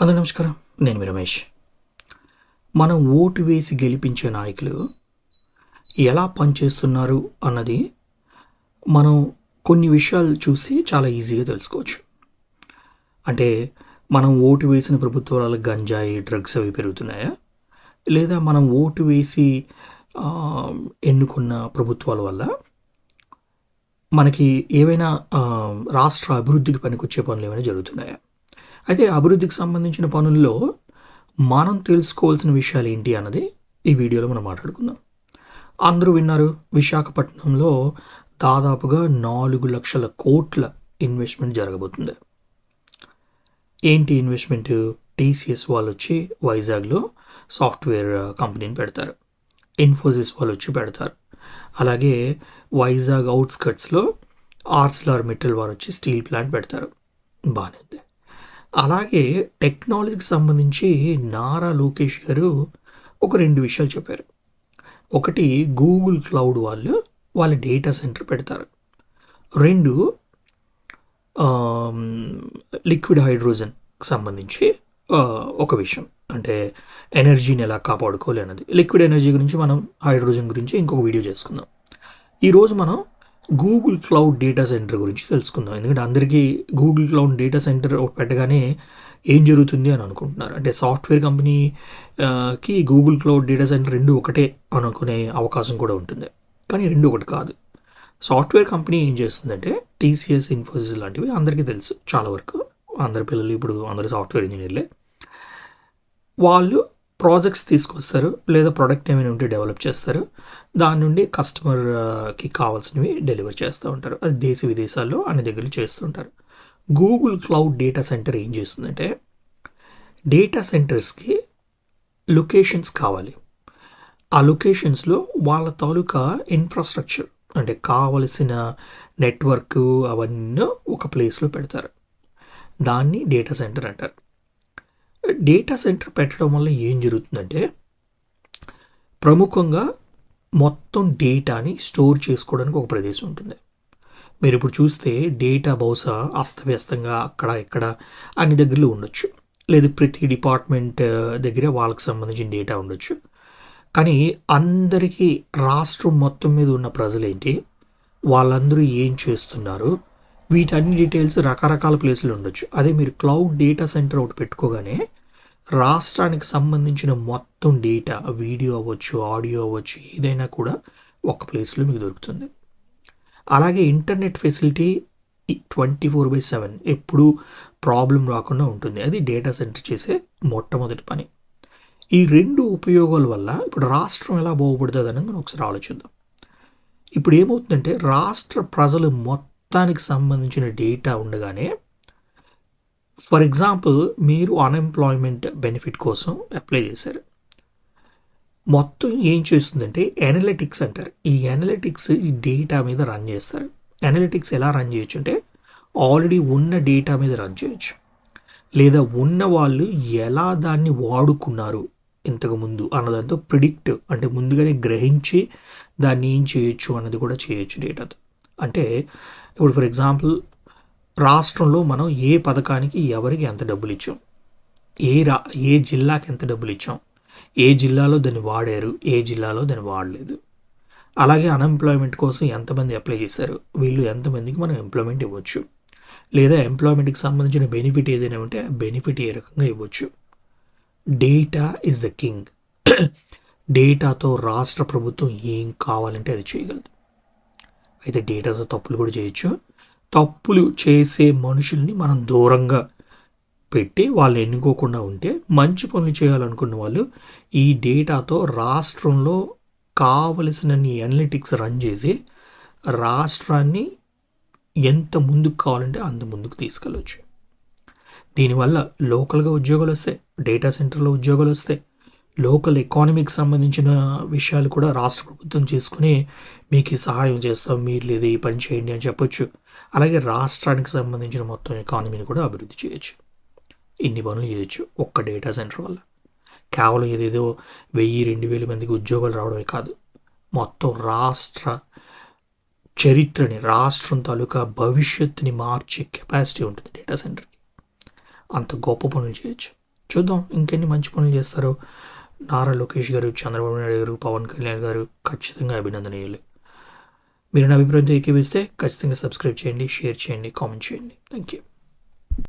అందరూ నమస్కారం. నేను మీ రమేష్. మనం ఓటు వేసి గెలిపించే నాయకులు ఎలా పనిచేస్తున్నారు అన్నది మనం కొన్ని విషయాలు చూసి చాలా ఈజీగా తెలుసుకోవచ్చు. అంటే మనం ఓటు వేసిన ప్రభుత్వాల గంజాయి డ్రగ్స్ అవి పెరుగుతున్నాయా? లేదా మనం ఓటు వేసి ఎన్నుకున్న ప్రభుత్వాల వల్ల మనకి ఏవైనా రాష్ట్ర అభివృద్ధికి పనికొచ్చే పనులు ఏమైనా జరుగుతున్నాయా? అయితే అభివృద్ధికి సంబంధించిన పనుల్లో మనం తెలుసుకోవాల్సిన విషయాలు ఏంటి అన్నది ఈ వీడియోలో మనం మాట్లాడుకుందాం. అందరూ విన్నారు విశాఖపట్నంలో దాదాపుగా నాలుగు లక్షల కోట్ల ఇన్వెస్ట్మెంట్ జరగబోతుంది. ఏంటి ఇన్వెస్ట్మెంట్? టీసీఎస్ వాళ్ళు వచ్చి వైజాగ్లో సాఫ్ట్వేర్ కంపెనీని పెడతారు. ఇన్ఫోసిస్ వాళ్ళు వచ్చి పెడతారు. అలాగే వైజాగ్ అవుట్స్కట్స్లో ఆర్స్లార్ మెటల్ వారు వచ్చి స్టీల్ ప్లాంట్ పెడతారు. బాగానే అలాగే టెక్నాలజీకి సంబంధించి నారా లోకేష్ గారు ఒక రెండు విషయాలు చెప్పారు. ఒకటి గూగుల్ క్లౌడ్ వాళ్ళు వాళ్ళ డేటా సెంటర్ పెడతారు. రెండు లిక్విడ్ హైడ్రోజన్ సంబంధించి ఒక విషయం. అంటే ఎనర్జీని ఎలా కాపాడుకోవాలి అన్నది. లిక్విడ్ ఎనర్జీ గురించి మనం హైడ్రోజన్ గురించి ఇంకొక వీడియో చేసుకుందాం. ఈరోజు మనం గూగుల్ క్లౌడ్ డేటా సెంటర్ గురించి తెలుసుకుందాం. ఎందుకంటే అందరికీ గూగుల్ క్లౌడ్ డేటా సెంటర్ పెట్టగానే ఏం జరుగుతుంది అని అనుకుంటున్నారు. అంటే సాఫ్ట్వేర్ కంపెనీకి గూగుల్ క్లౌడ్ డేటా సెంటర్ రెండు ఒకటే అనుకునే అవకాశం కూడా ఉంటుంది. కానీ రెండు ఒకటి కాదు. సాఫ్ట్వేర్ కంపెనీ ఏం చేస్తుందంటే టీసీఎస్ ఇన్ఫోసిస్ లాంటివి అందరికీ తెలుసు. చాలా వరకు అందరి పిల్లలు ఇప్పుడు అందరు సాఫ్ట్వేర్ ఇంజనీర్లే. వాళ్ళు ప్రాజెక్ట్స్ తీసుకొస్తారు లేదా ప్రోడక్ట్ ఏమైనా ఉంటే డెవలప్ చేస్తారు. దాని నుండి కస్టమర్కి uh, కావాల్సినవి డెలివర్ చేస్తూ ఉంటారు. అది దేశ విదేశాల్లో అన్ని దగ్గరలు చేస్తుంటారు గూగుల్ క్లౌడ్ డేటా సెంటర్ ఏం చేస్తుందంటే డేటా సెంటర్స్కి లొకేషన్స్ కావాలి. ఆ లొకేషన్స్లో వాళ్ళ తాలూకా ఇన్ఫ్రాస్ట్రక్చర్ అంటే కావలసిన నెట్వర్క్ అవన్నీ ఒక ప్లేస్లో పెడతారు. దాన్ని డేటా సెంటర్ అంటారు. డేటా సెంటర్ పెట్టడం వల్ల ఏం జరుగుతుందంటే ప్రముఖంగా మొత్తం డేటాని స్టోర్ చేసుకోవడానికి ఒక ప్రదేశం ఉంటుంది. మీరు ఇప్పుడు చూస్తే డేటా బహుశా అస్తవ్యస్తంగా అక్కడ ఇక్కడ అన్ని దగ్గరలో ఉండొచ్చు. లేదు ప్రతి డిపార్ట్మెంట్ దగ్గర వాళ్ళకి సంబంధించిన డేటా ఉండొచ్చు. కానీ అందరికీ రాష్ట్రం మొత్తం మీద ఉన్న ప్రజలేంటి వాళ్ళందరూ ఏం చేస్తున్నారు? వీటన్ని డీటెయిల్స్ రకరకాల ప్లేసులు ఉండొచ్చు. అదే మీరు క్లౌడ్ డేటా సెంటర్ ఒకటి పెట్టుకోగానే రాష్ట్రానికి సంబంధించిన మొత్తం డేటా వీడియో అవ్వచ్చు ఆడియో అవ్వచ్చు ఏదైనా కూడా ఒక ప్లేస్లో మీకు దొరుకుతుంది. అలాగే internet facility twenty four by seven ఎప్పుడూ ప్రాబ్లం రాకుండా ఉంటుంది. అది డేటా సెంటర్ చేసే మొట్టమొదటి పని. ఈ రెండు ఉపయోగాల వల్ల ఇప్పుడు రాష్ట్రం ఎలా బాగుపడుతుంది అని మనం ఒకసారి ఆలోచిద్దాం. ఇప్పుడు ఏమవుతుందంటే రాష్ట్ర ప్రజలు మొత్తం మొత్తానికి సంబంధించిన డేటా ఉండగానే ఫర్ ఎగ్జాంపుల్ మీరు అన్ఎంప్లాయ్మెంట్ బెనిఫిట్ కోసం అప్లై చేశారు. మొత్తం ఏం చేస్తుందంటే అనలిటిక్స్ అంటారు. ఈ అనలిటిక్స్ ఈ డేటా మీద రన్ చేస్తారు. అనలిటిక్స్ ఎలా రన్ చేయొచ్చు అంటే ఆల్రెడీ ఉన్న డేటా మీద రన్ చేయొచ్చు. లేదా ఉన్న వాళ్ళు ఎలా దాన్ని వాడుకున్నారు ఇంతకు ముందు అన్నదాంతో ప్రిడిక్ట్ అంటే ముందుగానే గ్రహించి దాన్ని ఏం చేయొచ్చు అన్నది కూడా చేయొచ్చు డేటాతో. అంటే ఇప్పుడు ఫర్ ఎగ్జాంపుల్ రాష్ట్రంలో మనం ఏ పథకానికి ఎవరికి ఎంత డబ్బులు ఇచ్చాం? ఏ రా ఏ జిల్లాకి ఎంత డబ్బులు ఇచ్చాం? ఏ జిల్లాలో దాన్ని వాడారు? ఏ జిల్లాలో దాన్ని వాడలేదు? అలాగే అన్ఎంప్లాయ్మెంట్ కోసం ఎంతమంది అప్లై చేశారు? వీళ్ళు ఎంతమందికి మనం ఎంప్లాయ్మెంట్ ఇవ్వచ్చు? లేదా ఎంప్లాయ్మెంట్కి సంబంధించిన బెనిఫిట్ ఏదైనా ఉంటే ఆ బెనిఫిట్ ఏ రకంగా ఇవ్వచ్చు? డేటా ఇస్ ద కింగ్ డేటాతో రాష్ట్ర ప్రభుత్వం ఏం కావాలంటే అది చేయగలదు. అయితే డేటాతో తప్పులు కూడా చేయొచ్చు. తప్పులు చేసే మనుషుల్ని మనం దూరంగా పెట్టి వాళ్ళు ఎన్నుకోకుండా ఉంటే మంచి పనులు చేయాలనుకున్న వాళ్ళు ఈ డేటాతో రాష్ట్రంలో కావలసినన్ని అనలిటిక్స్ రన్ చేసి రాష్ట్రాన్ని ఎంత ముందుకు కావాలంటే అంత ముందుకు తీసుకెళ్ళవచ్చు దీనివల్ల లోకల్గా ఉద్యోగాలు వస్తాయి డేటా సెంటర్లో ఉద్యోగాలు వస్తాయి లోకల్ ఎకానమీకి సంబంధించిన విషయాలు కూడా రాష్ట్ర ప్రభుత్వం చేసుకుని మీకు సహాయం చేస్తాం మీరు లేదు ఈ పని చేయండి అని చెప్పొచ్చు. అలాగే రాష్ట్రానికి సంబంధించిన మొత్తం ఎకానమీని కూడా అభివృద్ధి చేయొచ్చు. ఇన్ని పనులు చేయొచ్చు ఒక్క డేటా సెంటర్ వల్ల. కేవలం ఏదేదో వెయ్యి రెండు వేల మందికి ఉద్యోగాలు రావడమే కాదు. మొత్తం రాష్ట్ర చరిత్రని రాష్ట్రం తాలూకా భవిష్యత్తుని మార్చే కెపాసిటీ ఉంటుంది డేటా సెంటర్కి. అంత గొప్ప పనులు చేయొచ్చు. చూద్దాం ఇంకెన్ని మంచి పనులు చేస్తారో. నారా లోకేష్ గారు చంద్రబాబు నాయుడు గారు పవన్ కళ్యాణ్ గారు ఖచ్చితంగా అభినందనీయులు. మీరు నా అభిప్రాయంతో ఏకీవిస్తే ఖచ్చితంగా సబ్స్క్రైబ్ చేయండి షేర్ చేయండి కామెంట్ చేయండి. Thank you